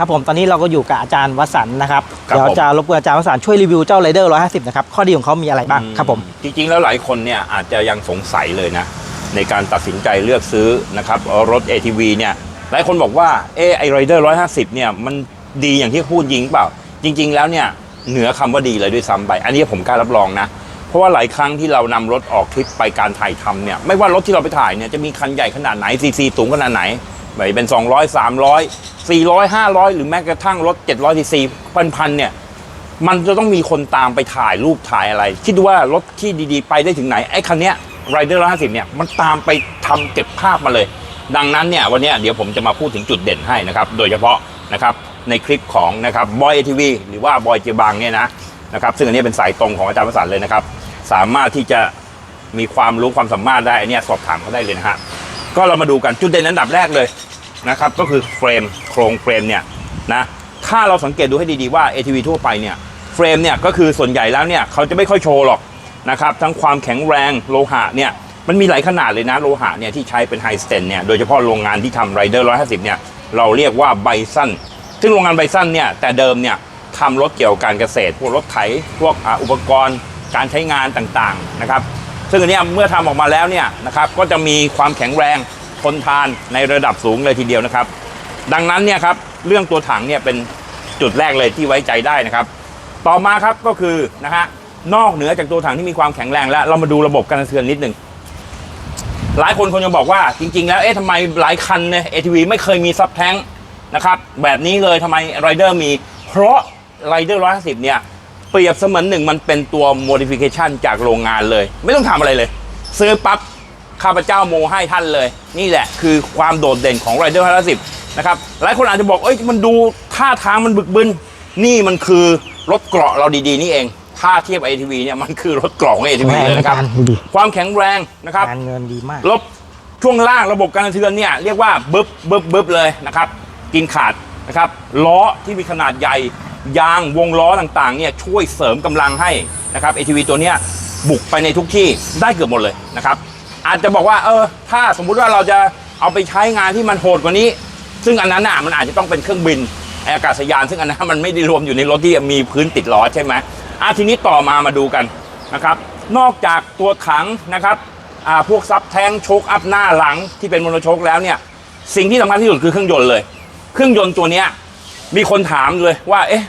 ครับผมตอนนี้เราก็อยู่กับอาจารย์วสันต์นะครับครับเดี๋ยวผม จะรบกวนอาจารย์วสันต์ช่วยรีวิวเจ้าไรเดอร์150นะครับข้อดีของเขามีอะไรบ้างครับผม จริงๆ แล้วหลายคนเนี่ยอาจจะยังสงสัยเลยนะ ในการตัดสินใจเลือกซื้อนะครับรถ ATV เนี่ยหลายคนบอกว่าเออไอไรเดอร์150เนี่ยมันดีอย่างที่พูดยิงเปล่า จริง ๆ แล้วเนี่ยเหนือคำว่าดีเลยด้วยซ้ำไป อันนี้ผมกล้ารับรองนะ เพราะว่าหลายครั้งที่เรานำรถออกทริปไปการถ่ายทำเนี่ยไม่ว่ารถที่เราไปถ่ายเนี่ยจะมีคันใหญ่ขนาดไหนซีซีสูงขนาดไหน ไม่ว่าเป็น 200 300 400 500 หรือแม้กระทั่งรถ700ซีซีพันๆเนี่ยมันจะต้องมีคนตามไปถ่ายรูปถ่ายอะไร คิดดูว่ารถที่ดีๆ ไปได้ถึงไหน ไอ้คันเนี้ยไรเดอร์ร้อยห้าสิบเนี่ยมันตามไปทำเก็บภาพมาเลย ดังนั้นเนี่ยวันนี้เดี๋ยวผมจะมาพูดถึงจุดเด่นให้นะครับ โดยเฉพาะนะครับในคลิปของนะครับบอยเอทีวีหรือว่าบอยเจบังเนี่ยนะนะครับซึ่งอันนี้เป็นสายตรงของอาจารย์ประสานเลยนะครับ สามารถที่จะมีความรู้ความสามารถได้อันเนี้ยสอบถามเขาได้เลยนะฮะก็เรามาดูกันจุดเด่นอันดับแรกเลย นะครับ ก็คือเฟรมโครงเฟรมเนี่ยนะถ้าเราสังเกตดูให้ดีๆว่า ATV ทั่วไปเนี่ยเฟรมเนี่ยก็คือส่วนใหญ่แล้วเนี่ยเขาจะไม่ค่อยโชว์หรอกนะครับทั้งความแข็งแรงโลหะเนี่ยมันมีหลายขนาดเลยนะโลหะเนี่ยที่ใช้เป็นไฮสเตนเนี่ยโดยเฉพาะโรงงานที่ทำไรเดอร์150เนี่ยเราเรียกว่าไบซันซึ่งโรงงานไบซันเนี่ยแต่เดิมเนี่ยทำรถเกี่ยวกับการเกษตร พวกรถไถพวกอุปกรณ์การใช้งานต่างๆนะครับซึ่งอันเนี้ยเมื่อทำออกมาแล้วเนี่ยนะครับก็จะมีความแข็งแรง ทนทานในระดับสูงเลยทีเดียวนะครับ ดังนั้นเนี่ยครับเรื่องตัวถังเนี่ยเป็นจุดแรกเลยที่ไว้ใจได้นะครับ ต่อมาครับก็คือนะฮะนอกเหนือจากตัวถังที่มีความแข็งแรงแล้ว เรามาดูระบบการกระเทือนนิดหนึ่งหลายคนคงจะบอกว่าจริง ๆ แล้วเอ๊ะทำไมหลายคันเนี่ย ATV ไม่เคยมีซับแท้งนะครับแบบนี้เลยทำไมไรเดอร์มี เพราะไรเดอร์150เนี่ยเปรียบเสมือนหนึ่งมันเป็นตัว modification จากโรงงานเลย ไม่ต้องทำอะไรเลย ซื้อปั๊บ ข้าพเจ้าโมให้ท่านเลย นี่แหละคือความโดดเด่นของ Rider 510นะครับหลายคนอาจจะบอกเอ้ยมันดูท่าทางมันบึกบึนนี่มันคือรถเกราะเราดีๆนี่เองถ้าเทียบ ATV เนี่ยมันคือรถเกราะของ ATV เลยนะครับแรงในการดูดิความแข็งแรงนะครับงานเงินดีมากลบช่วงล่างระบบการกระเทือนเนี่ยเรียกว่าบึบบึบบึบเลยนะครับกินขาดนะครับล้อที่มีขนาดใหญ่ยางวงล้อต่างๆเนี่ยช่วยเสริมกำลังให้นะครับ ATV ตัวเนี้ยบุกไปในทุกที่ได้เกือบหมดเลยนะครับ อาจจะบอกว่าเออ ถ้าสมมุติว่าเราจะเอาไปใช้งานที่มันโหดกว่านี้ ซึ่งอันนั้นน่ะมันอาจจะต้องเป็นเครื่องบินอากาศยาน ซึ่งอันนั้นมันไม่ได้รวมอยู่ในรถที่มีพื้นติดล้อใช่ไหมอะทีนี้ต่อมามาดูกันนะครับ นอกจากตัวถังนะครับอ่าพวกซับแทงโชคอัพหน้าหลังที่เป็นโมโนโชคแล้วเนี่ย สิ่งที่สำคัญที่สุดคือเครื่องยนต์เลย เครื่องยนต์ตัวเนี้ยมีคนถามเลยว่าเอ๊ะ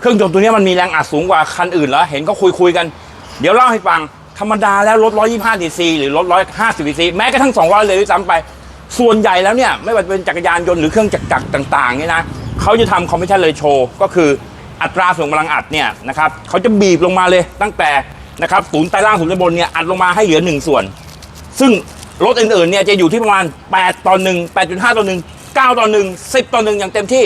เครื่องยนต์ตัวนี้มันมีแรงอัดสูงกว่าคันอื่นเหรอ เห็นก็คุยคุยๆกัน เดี๋ยวเล่าให้ฟัง ธรรมดาแล้วรถ125 cc หรือรถ150 cc แม้กระทั่ง 200 เลยด้วยซ้ำไป ส่วนใหญ่แล้วเนี่ย ไม่ว่าจะเป็นจักรยานยนต์หรือเครื่องจักรจักรต่างๆเนี่ยนะเขาจะทำคอมมิชชั่นเลยโชว์ ก็คืออัตราส่วนกำลังอัดเนี่ยนะครับเขาจะบีบลงมาเลยตั้งแต่นะครับศูนย์ใต้ล่างศูนย์ใต้บนเนี่ยอัดลงมาให้เหลือหนึ่งส่วน ซึ่งรถอื่นๆเนี่ยจะอยู่ที่ประมาณ 8 ต่อ 1 8.5 ต่อ 1 9 ต่อ 1 10 ต่อ 1 อย่างเต็มที่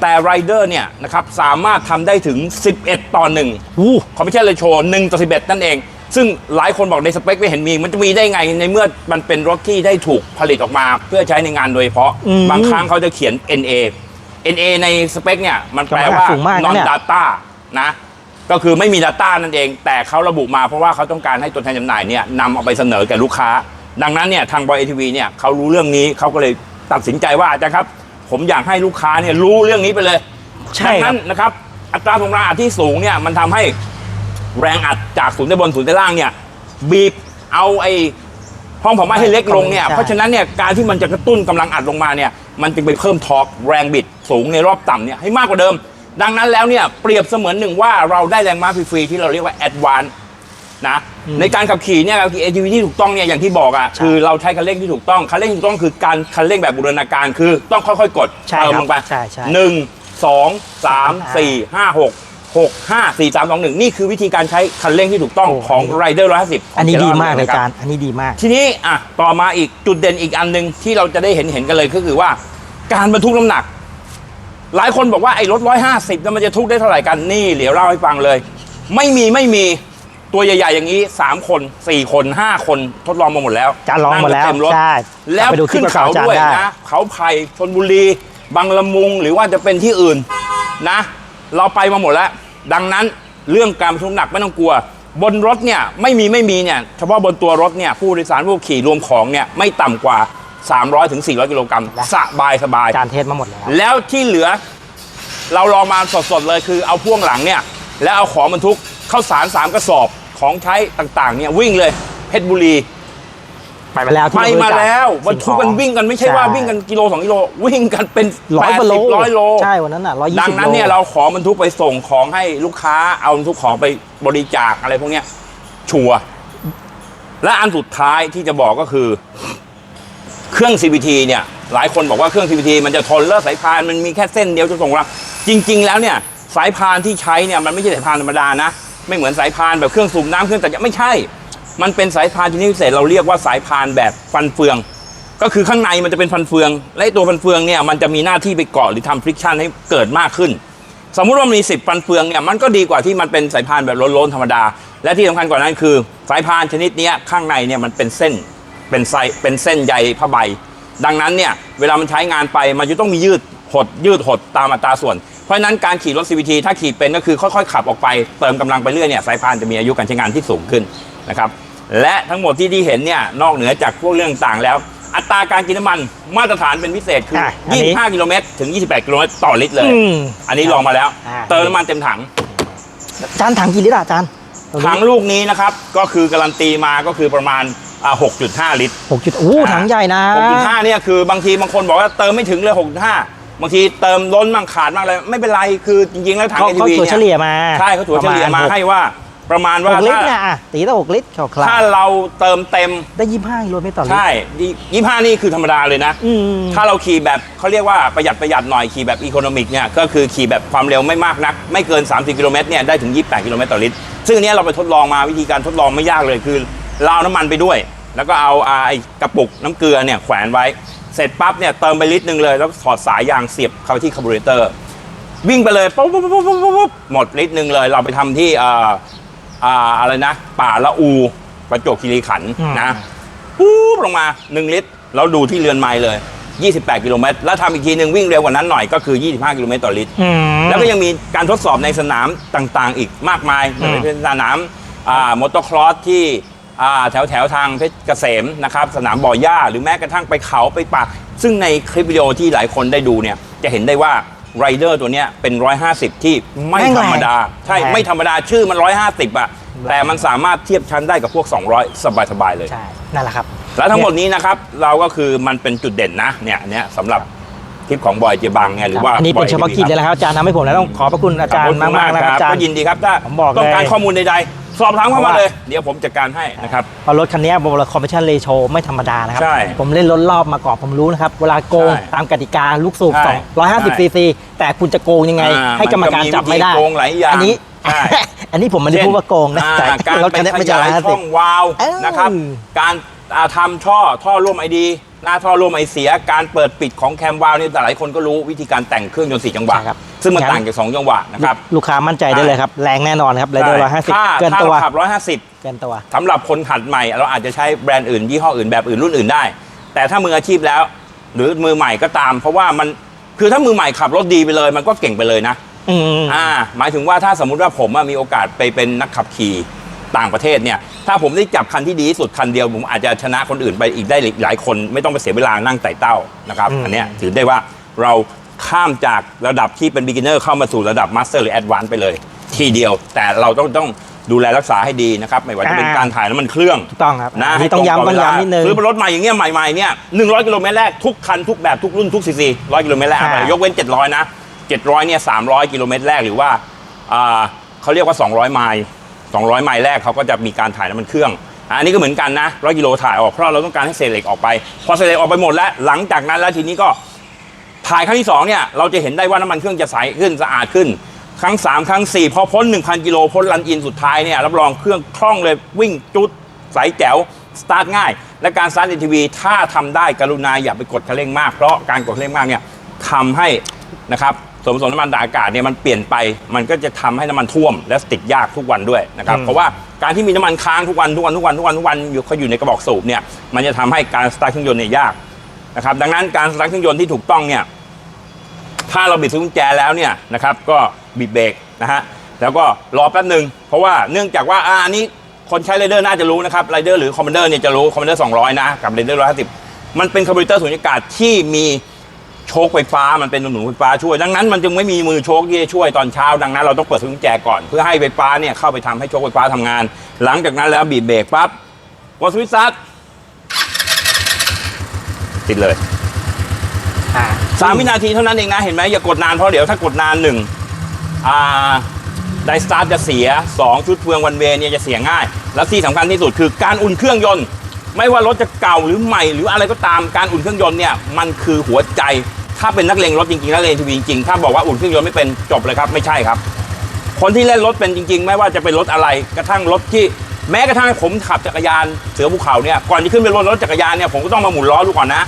แต่ไรเดอร์เนี่ยนะครับสามารถทำได้ถึง 11 ต่อ1อู้คอมมิชชั่นเลยโชว์1ต่อ11 นั่นเอง ซึ่งหลายคนบอกในสเปคไม่เห็นมี มันจะมีได้ไงในเมื่อมันเป็นรถที่ได้ถูกผลิตออกมา เพื่อใช้ในงานโดยเฉพาะบางครั้งเขาจะเขียน NA NA ในสเปคเนี่ย มันแปลว่าสูงมากนะ non เนี่ย data นะ ก็คือไม่มี Data นั่นเอง แต่เขาระบุมาเพราะว่าเขาต้องการให้ตัวแทนจำหน่ายเนี่ยนำเอาไปเสนอแก่ลูกค้า ดังนั้นเนี่ยทางบอยเอทีวีเนี่ยเขารู้เรื่องนี้เขาก็เลยตัดสินใจว่าอาจารย์ครับ ผมอยากให้ลูกค้าเนี่ยรู้เรื่องนี้ไปเลยใช่ดังครันั้บ นนะครับ อัตราส่งแรงอัดที่สูงเนี่ยมันทำให้ แรงอัดจากศูนย์ใต้บนศูนย์ใต้ล่างเนี่ย บีบเอาไอ้ห้องเผาไหม้ให้เล็กลงเนี่ย ใช่ เพราะฉะนั้นเนี่ยการที่มันจะกระตุ้นกำลังอัดลงมาเนี่ย มันจึงไปเพิ่มทอร์กแรงบิดสูงในรอบต่ำเนี่ยให้มากกว่าเดิม ดังนั้นแล้วเนี่ยเปรียบเสมือนหนึ่งว่าเราได้แรงม้าฟรีๆที่เราเรียกว่าแอดวาน นะในการขับขี่เนี่ยขับขี่ ATV ที่ถูกต้องเนี่ยอย่างที่บอกอะใช่คือเราใช้คันเร่งที่ถูกต้องคันเร่งที่ถูกต้องคือการคันเร่งแบบบูรณาการคือต้องค่อยๆ กดใช่เติมครับลงไปใช่ใช่หนึ่งสองสามอ่าสี่ห้าหก หกห้าสี่สามสองหนึ่งนี่คือวิธีการใช้คันเร่งที่ถูกต้องโอ้ของ Rider 150 อันนี้ดีมากเลยอาจารย์อันนี้ดีมาก ทีนี้อะต่อมาอีกจุดเด่นอีกอันหนึ่งที่เราจะได้เห็นเห็นกันเลยก็คือว่า การบรรทุกน้ำหนัก หลายคนบอกว่าไอ้รถ 150แล้วมันจะทุกได้เท่าไหร่กันนี่เดี๋ยวเล่าให้ฟังเลย ไม่มีไม่มีตัวใหญ่ๆอย่างนี้ 3 คน 4 คน 5 คนทดลองมาหมดแล้วอาจารย์ลองหมดแล้วนั่กันเต็มรถใช่แล้วไปดูคลิขึ้ปนกับเขาอาจารย์ด้วยได้นะเขาไผ่ชนบุรีบางละมุงหรือว่าจะเป็นที่อื่นนะ เราไปมาหมดแล้ว ดังนั้นเรื่องการบรรทุกน้ำหนักไม่ต้องกลัว บนรถเนี่ยไม่มีไม่มีเนี่ยเฉพาะบนตัวรถเนี่ยผู้โดยสารผู้ขี่รวมของเนี่ยไม่ต่ำกว่า 300ถึง400กิโลกรัมนะสบายสบายอาจารย์เทสมาหมดแล้ว แล้วที่เหลือเราลองมาสดๆเลยคือเอาพ่วงหลังเนี่ยแล้วเอาของบรรทุกเข้าสารสามกระสอบของใช้ต่างๆเนี่ยวิ่งเลยเพชรบุรี ไปมาแล้วที่ไปมาบริจคแล้วบรรทุกกันวิ่งกันไม่ใช่ว่าใช่วิ่งกันกิโลสองกิโลวิ่งกันเป็นร้อยแปกดว่าโลสิบร้อยโลใช่วันนั้นอะร้อยยี่ดัสิงบนั้นเนี่ยเราขอบรรทุกไปส่งของให้ลูกค้าเอาบรรทุกของไปบริจาคอะไรพวกเนี้ยชัวร์และอันสุดท้ายที่จะบอกก็คือ เครื่อง CVT เนี่ย หลายคนบอกว่าเครื่อง CVT มันจะทนเลิศสายพานมันมีแค่เส้นเดียวจะส่งเราจริง ๆ แล้วเนี่ย สายพานที่ใช้เนี่ยมันไม่ใช่สายพานธรรมดานะ ไม่เหมือนสายพานแบบเครื่องสูบน้ำเครื่องตัดหญ้าไม่ใช่ มันเป็นสายพานชนิดพิเศษเราเรียกว่าสายพานแบบฟันเฟือง ก็คือข้างในมันจะเป็นฟันเฟือง และตัวฟันเฟืองเนี่ยมันจะมีหน้าที่ไปเกาะหรือทำฟริกชันให้เกิดมากขึ้น สมมุติว่ามี 10 ฟันเฟืองเนี่ยมันก็ดีกว่าที่มันเป็นสายพานแบบโล้นๆธรรมดา และที่สำคัญกว่านั้นคือ สายพานชนิดนี้ข้างในเนี่ยมันเป็นเส้นเป็นไซเป็นเส้นใยผ้าใบ ดังนั้นเนี่ยเวลามันใช้งานไปมันจะต้องมียืดหดยืดหดตามอัตราส่วน เพราะฉะนั้นการขี่รถ CVT ถ้าขี่เป็นก็คือค่อยๆ ขับออกไปเติมกำลังไปเรื่อยเนี่ยสายพานจะมีอายุการใช้งานที่สูงขึ้นนะครับ และทั้งหมดที่ที่เห็นเนี่ยนอกเหนือจากพวกเรื่องต่างแล้ว อัตราการกินน้ำมันมาตรฐานเป็นพิเศษคืออะอันนี้ 25กิโลเมตรถึง 28กิโลเมตรต่อลิตรเลย อืม อันนี้ลองมาแล้ว อ่าเติมน้ำมันเต็มถัง จานถังกี่ลิตรอะจานถังลูกนี้นะครับ ก็คือการันตีมาก็คือประมาณอ่า6.5 ลิตร หกจุดอู้ถังใหญ่นะ 6.5เนี่ยคือบางทีบางคนบอกว่าเติมไม่ถึงเลย6.5 บางทีเติมล้นมั่งขาดมั่งอะไรไม่เป็นไรคือจริงๆแล้วถัง เขา ATV เขาถั่วเนี่เฉลี่ยมาใช่เขาถั่วเฉลี่ยมาประณให้ว่า ประมาณหว่ากลิตถ้ารเนี่ยอะตีละหกลิตรคร่าวถ้าเราเติมเต็ม ๆได้ยี่ห้ากิโลเมตรต่อลิตร ใช่ยี่ห้านี่คือธรรมดาเลยนะ อืม ถ้าเราขี่แบบเขาเรียกว่าประหยัดประหยัดหน่อยขี่แบบอีโคโนมิกเนี่ยก็คือขี่แบบความเร็วไม่มากนัก ไม่เกิน 30 กิโลเมตรเนี่ยได้ถึง 28 กิโลเมตรต่อลิตร ซึ่งอันเนี้ยเราไปทดลองมาวิธีการทดลองไม่ยากเลยคือเราเอาน้ำมันไปด้วย แล้วก็เอาอ่าไอ้กระปุกน้ำเกลือเนี่ยแขวนไว้ เสร็จปั๊บเนี่ยเติมไปลิตรหนึ่งเลยแล้วถอดสายยางเสียบเข้าที่คาร์บูเรเตอร์ วิ่งไปเลยปุ๊บปุ๊บปุ๊บปุ๊บปุ๊บปุ๊บหมดลิตรหนึ่งเลย เราไปทำที่อ่า อ่าอะไรนะ ป่าละอู ประจวบคีรีขันธ์อืมนะปุ๊บลงมา 1 ลิตร แล้วดูที่เรือนไมล์เลย 28 กิโลเมตร แล้วทำอีกทีหนึ่งวิ่งเร็วกว่านั้นหน่อยก็คือ 25 กิโลเมตรต่อลิตรอืมแล้วก็ยังมีการทดสอบในสนามต่างๆ อีกมากมายอืมไม่ว่าจะเป็นสนามอ่ามอเตอร์ครอสที่อ่าแถวแถวๆทางเพชรเกษมนะครับ สนามบ่อหญ้าหรือแม้กระทั่งไปเขาไปป่าซึ่งในคลิปวิดีโอที่หลายคนได้ดูเนี่ยจะเห็นได้ว่า ไรเดอร์ตัวเนี้ยเป็น 150 ที่ไม่ธรรมดา ใช่ไม่ธรรมดาชื่อมัน 150 อะ แต่มันสามารถเทียบชั้นได้กับพวก 200 สบายๆเลย ใช่นั่นแหละครับแล้วทั้งหมดนี้นะครับ เราก็คือมันเป็นจุดเด่นนะ เนี่ยเนี่ยสำหรับคลิปของบอยเจบังไงหรือว่าอันนี้เป็นเฉพาะกิจเลยนะนะครับอาจารย์ทำให้ผมแล้วต้องขอบพระคุณอาจารย์มากๆนะครับอาจารก็ย์ยินดีครับถ้าผมบอกเลย ต้องการข้อมูลใดๆ สอบถามเข้ามาเพราะว่าเลย เดี๋ยวผมจัดการให้นะครับ เพราะรถคันนี้บอกเลยคอมมิชชั่นเรโชไม่ธรรมดานะครับ ใช่ ผมเล่นรถรอบมาก่อนผมรู้นะครับ เวลาโกงใช่ตามกติกาลูกสูบใช่250ซีซีแต่คุณจะโกงยังไงอ่าให้กรรมการจับไม่ได้มันก็มีวิธีโกงหลายอย่างอันี้ใช่อันนี้ผมไม่ได้พูดว่าโกงนะอ่าแต่การรถไปคันนี้ขไม่ใช่ยายร้อยห้าช่สิอบงวาล์วเอ้านะครับการอ่า ทำท่อท่อร่วมไอดี หน้าท่อร่วมไอเสีย การเปิดปิดของแคมวาล์วนี่แต่หลายคนก็รู้วิธีการแต่งเครื่องยนต์สี่จังหวะ ใช่ครับ ซึ่งมันงั้นต่างจากสองจังหวะนะครับ ลูกค้ามั่นใจได้เลยครับ แรงแน่นอนครับไรเดอร์ร้อยห้าสิบถ้าเกินถ้าตัวเราขับร้อยห้าสิบเกินตัว สำหรับคนหัดใหม่ เราอาจจะใช้แบรนด์อื่นยี่ห้ออื่นแบบอื่นรุ่นอื่นได้ แต่ถ้ามืออาชีพแล้ว หรือมือใหม่ก็ตาม เพราะว่ามันคือถ้ามือใหม่ขับรถดีไปเลย มันก็เก่งไปเลยนะ อืม อ่าหมายถึงว่าถ้าสมมุติว่าผมอะมีโอกาสไปเป็นนักขับขี่ต่างประเทศเนี่ย ถ้าผมได้จับคันที่ดีที่สุดคันเดียวผมอาจจะชนะคนอื่นไปอีกได้หลายคนไม่ต้องไปเสียเวลานั่งไต่เต้านะครับอืมอันเนี้ยถือได้ว่าเราข้ามจากระดับที่เป็น beginner เข้ามาสู่ระดับ master หรือ advanced ไปเลย ทีเดียวแต่เราต้องต้องดูแลรักษาให้ดีนะครับ ไม่ว่าจะเป็นการถ่ายน้ำมันเครื่อง ถูกต้องครับนะอันนี้ต้องให้ย้ำต่ต้องเวลาย้ำนิดนึง ซื้อเป็นรถใหม่อย่างเงี้ยใหม่ๆเนี่ยหนึ่งร้อยกิโลเมตรแรกทุกคันทุกแบบทุกรุ่นทุกซีซีร้อยกิโลเมตรแรกอ่ายยกเว้น700นะ700เนี่ย300กิโลเมตรแรกหรือว่าอ่าเขาเรียกว่า200ไมล์ 200 ไมล์แรกเขาก็จะมีการถ่ายน้ำมันเครื่อง อันนี้ก็เหมือนกันนะร้อยกิโลถ่ายออกเพราะเราต้องการให้เศษเหล็กออกไป พอเศษเหล็กออกไปหมดแล้ว หลังจากนั้นแล้วทีนี้ก็ถ่ายครั้งที่สองเนี่ยเราจะเห็นได้ว่าน้ำมันเครื่องจะใสขึ้นสะอาดขึ้น ครั้ง 3 ครั้ง 4 พอพ้น 1,000 กิโลพ้นรันอินสุดท้ายเนี่ยรับรองเครื่องคล่องเลยวิ่งจุดใสแจ๋วสตาร์ทง่าย และการสตาร์ทในทีวีถ้าทำได้กรุณาอย่าไปกดคันเร่งมาก เพราะการกดคันเร่งมากเนี่ยทำให้นะครับ วนผสมน้ำมันอากาศเนี่ยมันเปลี่ยนไป มันก็จะทำให้น้ำมันท่วมและติดยากทุกวันด้วยนะครับอืมเพราะว่าการที่มีน้ำมันค้างทุกวันทุกวันทุกวันทุกวันทุกวันอยู่เขาอยู่ในกระบอกสูบเนี่ยมันจะทำให้การสตาร์ทเครื่องยนต์เนี่ยยากนะครับดังนั้นการสตาร์ทเครื่องยนต์ที่ถูกต้องเนี่ย ถ้าเราบิดสวิตช์กุญแจแล้วเนี่ยนะครับก็บิดเบรกนะฮะแล้วก็รอแป๊บหนึ่งเพราะว่าเนื่องจากว่าอ่าอันนี้คนใช้ไรเดอร์น่าจะรู้นะครับไรเดอร์หรือคอมมานเดอร์เนี่ยจะรู้คอมมานเดอร์200 นะ กับไรเดอร์150 มันเป็นคาร์บูเรเตอร์สูญญากาศที่มี โชคไฟฟ้ามันเป็นหนุนไฟฟ้าช่วย ดังนั้นมันจึงไม่มีมือโชคที่จะช่วยตอนเช้าดังนั้นเราต้องเปิดสวิตช์กุญแจก่อนเพื่อให้ไฟฟ้าเนี่ยเข้าไปทำให้โชคไฟฟ้าทำงาน หลังจากนั้นแล้วบีบเบรกปั๊บกดสวิตช์สตาร์ทติดเลยอ่าสามวินาทีเท่านั้นเองนะ เห็นไหมอย่ากดนานเพราะเดี๋ยวถ้ากดนานหนึ่งอ่าไดสตาร์ทจะเสีย 2 ชุดเฟืองวันเวย์เนี่ยจะเสียง่าย แล้วที่สำคัญที่สุดคือการอุ่นเครื่องยนต์ ไม่ว่ารถจะเก่าหรือใหม่ หรืออะไรก็ตามการอุ่นเครื่องยนต์เนี่ยมันคือหัวใจ ถ้าเป็นนักเลงรถจริงๆนักเลงทีวีจริงๆถ้าบอกว่าอุ่นเครื่องยนต์ไม่เป็นจบเลยครับไม่ใช่ครับ คนที่เล่นรถเป็นจริง ๆ ไม่ว่าจะเป็นรถอะไรกระทั่งรถที่แม้กระทั่งผมขับจักรยานเสือภูเขาเนี่ยก่อนจะขึ้นไปรถรถจักรยานเนี่ยผมก็ต้องมาหมุนล้อดูก่อนนะ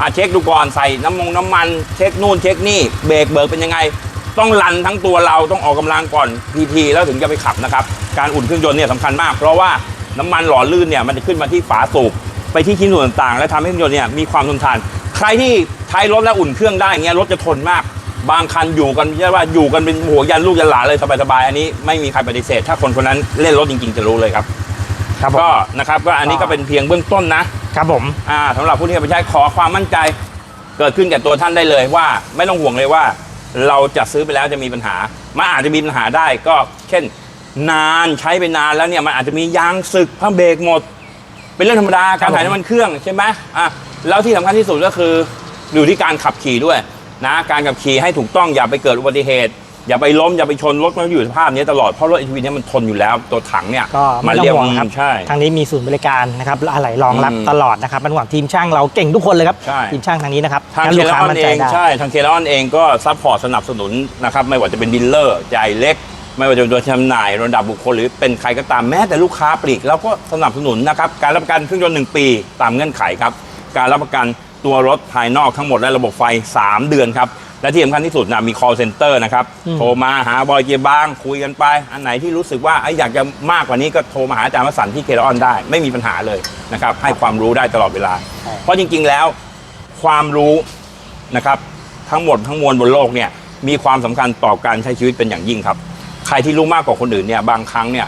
อะเช็คดูก่อนใส่น้ำมงน้ำมันเช็คนู่นเช็คนี่เบรกเบิกเป็นยังไง ต้องรันทั้งตัวเราต้องออกกำลังก่อนพีทีแล้วถึงจะไปขับนะครับการอุ่นเครื่องยนต์เนี่ยสำคัญมาก เพราะว่าน้ำมันหล่อลื่นเนี่ยมันจะขึ้นมาที่ฝาสูบไปที่ชิ้นส่วนต่างๆ และทำให้เครื่องยนต์เนี่ยมีความทนทาน ใครที่ใช้รถแล้วอุ่นเครื่องได้อย่างเงี้ยรถจะทนมาก บางคันอยู่กันเรียกว่าอยู่กันเป็นหัวยันลูกยันหลานเลยสบายๆอันนี้ไม่มีใครปฏิเสธ ถ้าคนคนนั้นเล่นรถจริงๆจะรู้เลยครับ ครับผมก็นะครับก็อันนี้ก็เป็นเพียงเบื้องต้นนะครับผมอ่าสำหรับผู้ที่จะไปใช้ขอความมั่นใจ เกิดขึ้นแก่ตัวท่านได้เลยว่าไม่ต้องห่วงเลยว่า เราจะซื้อไปแล้วจะมีปัญหามันอาจจะมีปัญหาได้ก็เช่น นานใช้ไปนานแล้วเนี่ยมันอาจจะมียางสึกผ้าเบรกหมด เป็นเรื่องธรรมดาการถ่ายน้ำมันเครื่องใช่ไหมอะ แล้วที่สำคัญที่สุดก็คืออยู่ที่การขับขี่ด้วยนะการขับขี่ให้ถูกต้องอย่าไปเกิดอุบัติเหตุ อย่าไปล้มอย่าไปชนรถมันอยู่สภาพนี้ตลอดเพราะรถ ATV เนี่ยมันทนอยู่แล้วตัวถังเนี่ยก็ไม่ต้องเรียกห่วงครับใช่ ทางนี้มีศูนย์บริการนะครับและอะไหล่รองรับอืมตลอดนะครับเป็นห่วงทีมช่างเราเก่งทุกคนเลยครับใช่ ทีมช่างทางนี้นะครับทางงั้นเคลูกลค้าออนมั่นเอใจงได้ ใช่ทางเคลออนเองก็ซัพพอร์ตสนับสนุนนะครับไม่ว่าจะเป็นดีลเลอร์ใหญ่เล็ก ไม่ว่าจะเป็นตัวจำหน่ายระดับบุคคลหรือเป็นใครก็ตามแม้แต่ลูกค้าปลีกเราก็สนับสนุนนะครับการรับประกันเครื่องยนต์หนึ่งปีตามเงื่อนไขครับ การรับประกันตัวรถภายนอกทั้งหมดและระบบไฟ 3 เดือนครับ และที่สำคัญที่สุดนะมี call center นะครับอืมโทรมาหาบอยเกียร์บาง คุยกันไป อันไหนที่รู้สึกว่าเอ้ยอยากจะมากกว่านี้ก็โทรมาหาอาจารย์วสันต์ที่เคลออนได้ ไม่มีปัญหาเลยนะครับให้ความรู้ได้ตลอดเวลา เพราะจริงๆแล้วความรู้นะครับทั้งหมดทั้งมวลบนโลกเนี่ยมีความสำคัญต่อการใช้ชีวิตเป็นอย่างยิ่งครับ ใครที่รู้มากกว่าคนอื่นเนี่ยบางครั้งเนี่ย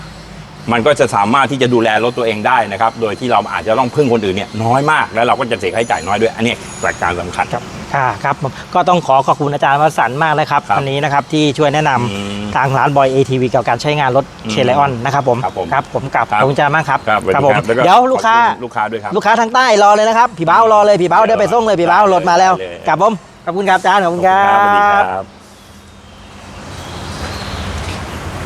มันก็จะสามารถที่จะดูแลรถตัวเองได้นะครับ โดยที่เราอาจจะต้องพึ่งคนอื่นเนี่ยน้อยมาก แล้วเราก็จะเสียค่าใช้จ่ายน้อยด้วย อันนี้หลักการสำคัญครับ ค่ะครับผมก็ต้องขอขอบคุณอาจารย์วสันต์มากเลยครับครับวันนี้นะครับที่ช่วยแนะนำอืมทางร้านบอย ATV เกี่ยวกับการใช้งานรถอืมเคลออนนะครับผม ครับผมครับผมกลับครับขอบคุณอาจารย์มากครับ ครับสวัสดีผมครับแก็เดี๋ยวลูกค้าขอบณลูกค้าด้วยครับ ลูกค้าทางใต้รอเลยนะครับ พี่เบ้ารอเลย พี่เบ้าเดี๋ยวไปส่งเลย พี่เบ้ารถมาแล้วได้เลยกลับผม ขอบคุณครับอาจารย์ ขอบคุณครัสวัสดีบครับ